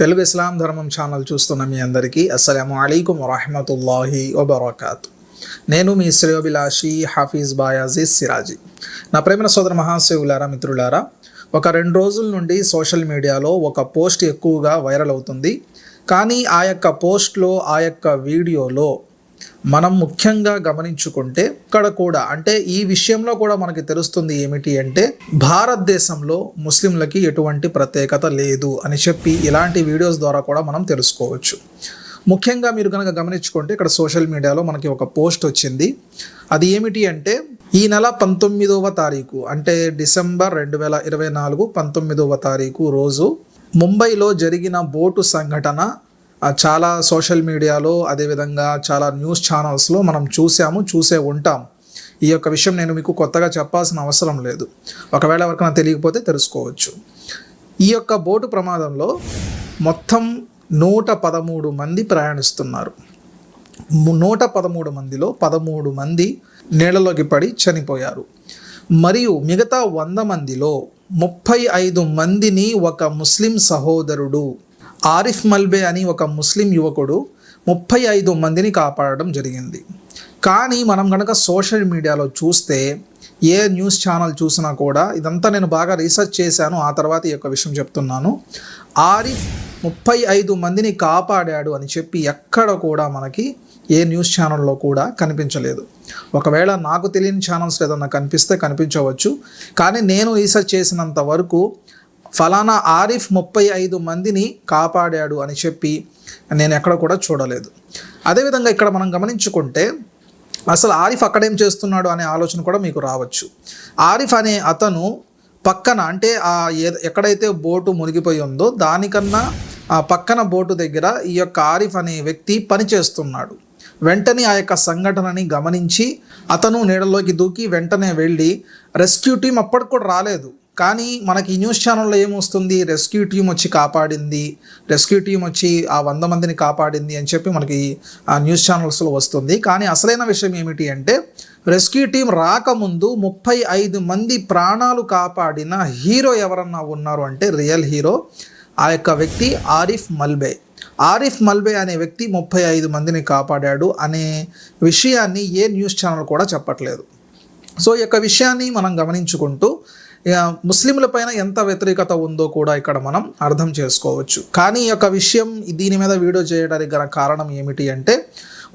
తెలుగు ఇస్లాం ధర్మం ఛానల్ చూస్తున్న మీ అందరికీ అస్సలం అయికం వరహమతుల్లాహి వబర్కాత్. నేను మీ శ్రేయోభిలాషి హాఫీజ్ బాయాజీజ్ సిరాజీ. నా ప్రేమ సోదర మహాశివులారా మిత్రులారా ఒక రెండు రోజుల నుండి సోషల్ మీడియాలో ఒక పోస్ట్ ఎక్కువగా వైరల్ అవుతుంది. కానీ ఆ యొక్క పోస్ట్లో ఆ యొక్క వీడియోలో మనం ముఖ్యంగా గమనించుకుంటే ఇక్కడ కూడా అంటే ఈ విషయంలో కూడా మనకి తెలుస్తుంది ఏమిటి అంటే భారతదేశంలో ముస్లింలకి ఎటువంటి ప్రత్యేకత లేదు అని చెప్పి ఇలాంటి వీడియోస్ ద్వారా కూడా మనం తెలుసుకోవచ్చు. ముఖ్యంగా మీరు కనుక గమనించుకుంటే ఇక్కడ సోషల్ మీడియాలో మనకి ఒక పోస్ట్ వచ్చింది. అది ఏమిటి అంటే ఈ నెల పంతొమ్మిదవ తారీఖు అంటే డిసెంబర్ రెండు వేల ఇరవై నాలుగు పంతొమ్మిదవ తారీఖు రోజు ముంబైలో జరిగిన బోటు సంఘటన చాలా సోషల్ మీడియాలో అదేవిధంగా చాలా న్యూస్ ఛానల్స్లో మనం చూసాము చూసే ఉంటాం ఈ యొక్క విషయం నేను మీకు కొత్తగా చెప్పాల్సిన అవసరం లేదు. ఒకవేళ ఎవరికైనా తెలియకపోతే తెలుసుకోవచ్చు. ఈ యొక్క బోటు ప్రమాదంలో మొత్తం నూట పదమూడు మంది ప్రయాణిస్తున్నారు. నూట పదమూడు మందిలో పదమూడు మంది నీళ్ళలోకి పడి చనిపోయారు. మరియు మిగతా వంద మందిలో ముప్పై ఐదు మందిని ఒక ముస్లిం సహోదరుడు ఆరిఫ్ మల్బే అని ఒక ముస్లిం యువకుడు ముప్పై ఐదు మందిని కాపాడడం జరిగింది. కానీ మనం కనుక సోషల్ మీడియాలో చూస్తే ఏ న్యూస్ ఛానల్ చూసినా కూడా ఇదంతా నేను బాగా రీసెర్చ్ చేశాను ఆ తర్వాత ఈ యొక్క విషయం చెప్తున్నాను. ఆరిఫ్ ముప్పై ఐదు మందిని కాపాడాడు అని చెప్పి ఎక్కడ కూడా మనకి ఏ న్యూస్ ఛానల్లో కూడా కనిపించలేదు. ఒకవేళ నాకు తెలియని ఛానల్స్ ఏదన్నా కనిపిస్తే కనిపించవచ్చు. కానీ నేను రీసెర్చ్ చేసినంత వరకు ఫలానా ఆరిఫ్ ముప్పై ఐదు మందిని కాపాడాడు అని చెప్పి నేను ఎక్కడ కూడా చూడలేదు. అదేవిధంగా ఇక్కడ మనం గమనించుకుంటే అసలు ఆరిఫ్ అక్కడేం చేస్తున్నాడు అనే ఆలోచన కూడా మీకు రావచ్చు. ఆరిఫ్ అనే అతను పక్కన అంటే ఆ ఏ- ఎక్కడైతే బోటు మునిగిపోయి ఉందో దానికన్నా ఆ పక్కన బోటు దగ్గర ఈ యొక్క ఆరిఫ్ అనే వ్యక్తి పనిచేస్తున్నాడు వెంటనే ఆ యొక్క సంఘటనని గమనించి అతను నీడలోకి దూకి వెంటనే వెళ్ళి రెస్క్యూ టీం అప్పటికి కూడా రాలేదు. కానీ మనకి ఈ న్యూస్ ఛానల్లో ఏమొస్తుంది? రెస్క్యూ టీం వచ్చి కాపాడింది. రెస్క్యూ టీం వచ్చి ఆ వంద మందిని కాపాడింది అని చెప్పి మనకి ఆ న్యూస్ ఛానల్స్లో వస్తుంది. కానీ అసలైన విషయం ఏమిటి అంటే రెస్క్యూ టీం రాకముందు ముప్పై ఐదు మంది ప్రాణాలు కాపాడిన హీరో ఎవరన్నా ఉన్నారు అంటే రియల్ హీరో ఆ యొక్క వ్యక్తి ఆరిఫ్ మల్బే. ఆరిఫ్ మల్బే అనే వ్యక్తి ముప్పై ఐదు మందిని కాపాడాడు అనే విషయాన్ని ఏ న్యూస్ ఛానల్ కూడా చెప్పట్లేదు. సో ఈ యొక్క విషయాన్ని మనం గమనించుకుంటూ ముస్లింల పైన ఎంత వ్యతిరేకత ఉందో కూడా ఇక్కడ మనం అర్థం చేసుకోవచ్చు. కానీ ఈ యొక్క విషయం దీని మీద వీడియో చేయడానికి గల కారణం ఏమిటి అంటే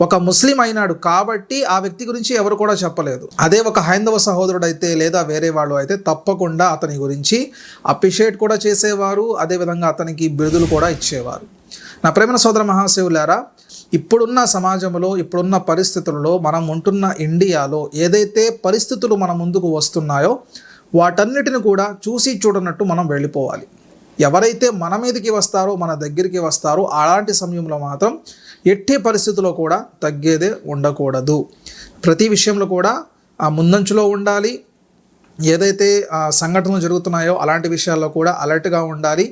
ఒక ముస్లిం అయినాడు కాబట్టి ఆ వ్యక్తి గురించి ఎవరు కూడా చెప్పలేదు. అదే ఒక హైందవ సహోదరుడు అయితే లేదా వేరే వాళ్ళు అయితే తప్పకుండా అతని గురించి అప్రిషియేట్ కూడా చేసేవారు అదేవిధంగా అతనికి బిరుదులు కూడా ఇచ్చేవారు. నా ప్రేమ సోదర మహాశివులారా ఇప్పుడున్న సమాజంలో ఇప్పుడున్న పరిస్థితులలో మనం ఉంటున్న ఇండియాలో ఏదైతే పరిస్థితులు మన ముందుకు వస్తున్నాయో వాటన్నిటిని కూడా చూసి చూడనట్టు మనం వెళ్ళిపోవాలి. ఎవరైతే మన మీదకి వస్తారో మన దగ్గరికి వస్తారో అలాంటి సమయంలో మాత్రం ఎట్టి పరిస్థితుల్లో కూడా తగ్గేదే ఉండకూడదు. ప్రతి విషయంలో కూడా ఆ ముందంచులో ఉండాలి. ఏదైతే సంఘటనలు జరుగుతున్నాయో అలాంటి విషయాల్లో కూడా అలర్ట్గా ఉండాలి.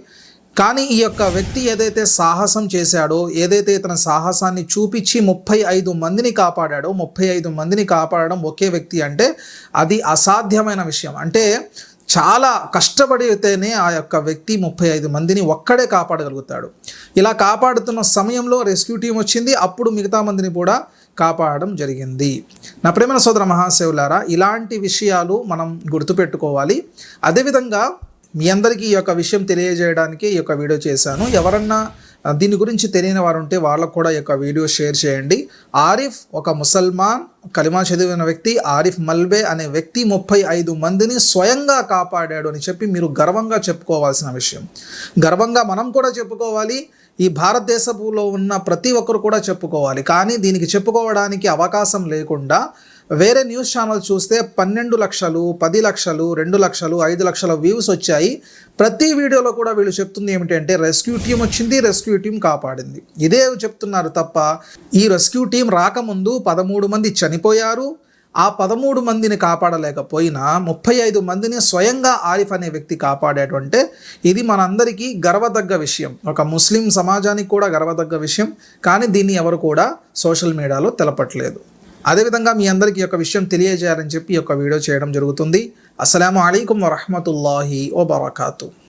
కానీ ఈ యొక్క వ్యక్తి ఏదైతే సాహసం చేశాడో ఏదైతే ఇతని సాహసాన్ని చూపించి ముప్పై ఐదు మందిని కాపాడాడో ముప్పై ఐదు మందిని కాపాడడం ఒకే వ్యక్తి అంటే అది అసాధ్యమైన విషయం. అంటే చాలా కష్టపడితేనే ఆ యొక్క వ్యక్తి ముప్పై ఐదు మందిని ఒక్కడే కాపాడగలుగుతాడు. ఇలా కాపాడుతున్న సమయంలో రెస్క్యూ టీం వచ్చింది. అప్పుడు మిగతా మందిని కూడా కాపాడడం జరిగింది. నా ప్రేమ సోదర మహాశివులారా ఇలాంటి విషయాలు మనం గుర్తుపెట్టుకోవాలి. అదేవిధంగా మీ అందరికీ ఈ యొక్క విషయం తెలియజేయడానికి ఈ యొక్క వీడియో చేశాను. ఎవరన్నా దీని గురించి తెలియని వారు ఉంటే వాళ్ళకు కూడా ఈ యొక్క వీడియో షేర్ చేయండి. ఆరిఫ్ ఒక ముసల్మాన్ కలిమా చదివిన వ్యక్తి ఆరిఫ్ మల్బే అనే వ్యక్తి ముప్పై ఐదు మందిని స్వయంగా కాపాడాడు అని చెప్పి మీరు గర్వంగా చెప్పుకోవాల్సిన విషయం. గర్వంగా మనం కూడా చెప్పుకోవాలి ఈ భారతదేశంలో ఉన్న ప్రతి ఒక్కరు కూడా చెప్పుకోవాలి. కానీ దీనికి చెప్పుకోవడానికి అవకాశం లేకుండా వేరే న్యూస్ ఛానల్ చూస్తే పన్నెండు లక్షలు పది లక్షలు రెండు లక్షలు ఐదు లక్షల వ్యూస్ వచ్చాయి. ప్రతి వీడియోలో కూడా వీళ్ళు చెప్తుంది ఏమిటంటే రెస్క్యూ టీం వచ్చింది రెస్క్యూ టీం కాపాడింది. ఇదే చెప్తున్నారు తప్ప ఈ రెస్క్యూ టీం రాకముందు పదమూడు మంది చనిపోయారు. ఆ పదమూడు మందిని కాపాడలేకపోయినా ముప్పై ఐదు మందిని స్వయంగా ఆరిఫ్ అనే వ్యక్తి కాపాడేటంటే ఇది మనందరికీ గర్వదగ్గ విషయం. ఒక ముస్లిం సమాజానికి కూడా గర్వదగ్గ విషయం. కానీ దీన్ని ఎవరు కూడా సోషల్ మీడియాలో తెలపట్లేదు. అదేవిధంగా మీ అందరికీ ఈ యొక్క విషయం తెలియజేయాలని చెప్పి ఈ యొక్క వీడియో చేయడం జరుగుతుంది. అస్సలం అయికం వరహమతుల్లాహి వబర్కాతు.